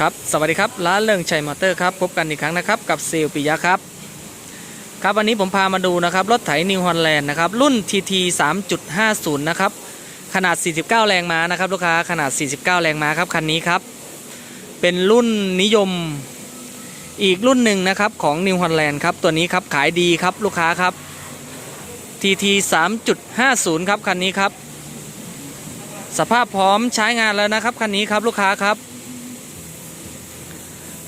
ครับสวัสดีครับร้านเริงชัยมอเตอร์ครับพบกันอีกครั้งนะครับกับเซลลปิยะครับครับวันนี้ผมพามาดูนะครับรถไถนิวฮอลแลนด์นะครับรุ่น TT 3.50 นะครับขนาด 49 แรงม้านะครับลูกค้าขนาด 49 แรงม้าครับคันนี้ครับเป็นรุ่นนิยมอีกรุ่นหนึ่งนะครับของนิวฮอลแลนด์ครับตัวนี้ครับขายดีครับลูกค้าครับ TT 3.50 ครับคันนี้ครับสภาพพร้อมใช้งานแล้วนะครับคันนี้ครับลูกค้าครับ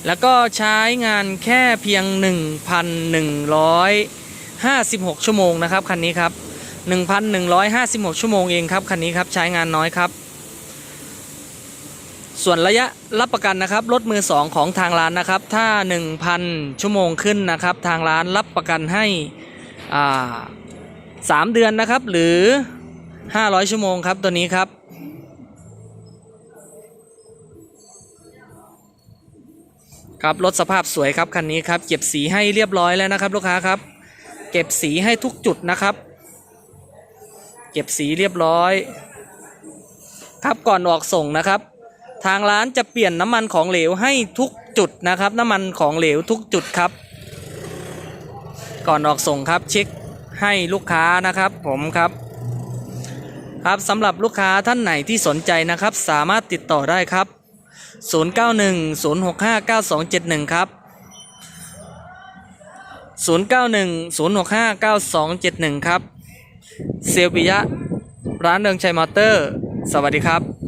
แล้วก็ใช้งานแค่เพียง 1,156 ชั่วโมงนะครับคันนี้ครับ 1,156 ชั่วโมงเองครับคันนี้ครับใช้งานน้อยครับ ส่วนระยะรับประกันนะครับรถมือ 2 ของทางร้านนะครับ ถ้า 1,000 ชั่วโมงขึ้นนะครับ ทางร้านรับประกันให้อ่า3เดือนนะครับหรือ 500 ชั่วโมงครับตัวนี้ครับ ครับรถสภาพสวยครับคันนี้ครับเก็บสีให้เรียบร้อยแล้วนะครับ ลูกค้าครับ เก็บสีให้ทุกจุดนะครับ เก็บสีเรียบร้อย ครับก่อนออกส่งนะครับ ทางร้านจะเปลี่ยนน้ำมันของเหลวให้ทุกจุดนะครับ น้ำมันของเหลวทุกจุดครับ ก่อนออกส่งครับเช็คให้ลูกค้านะครับผมครับครับสำหรับลูกค้าท่านไหนที่สนใจนะครับ สามารถติดต่อได้ครับ 0910659271 ครับ 0910659271 ครับ เซลปิยะ ร้านเดิงชัยมอเตอร์ สวัสดีครับ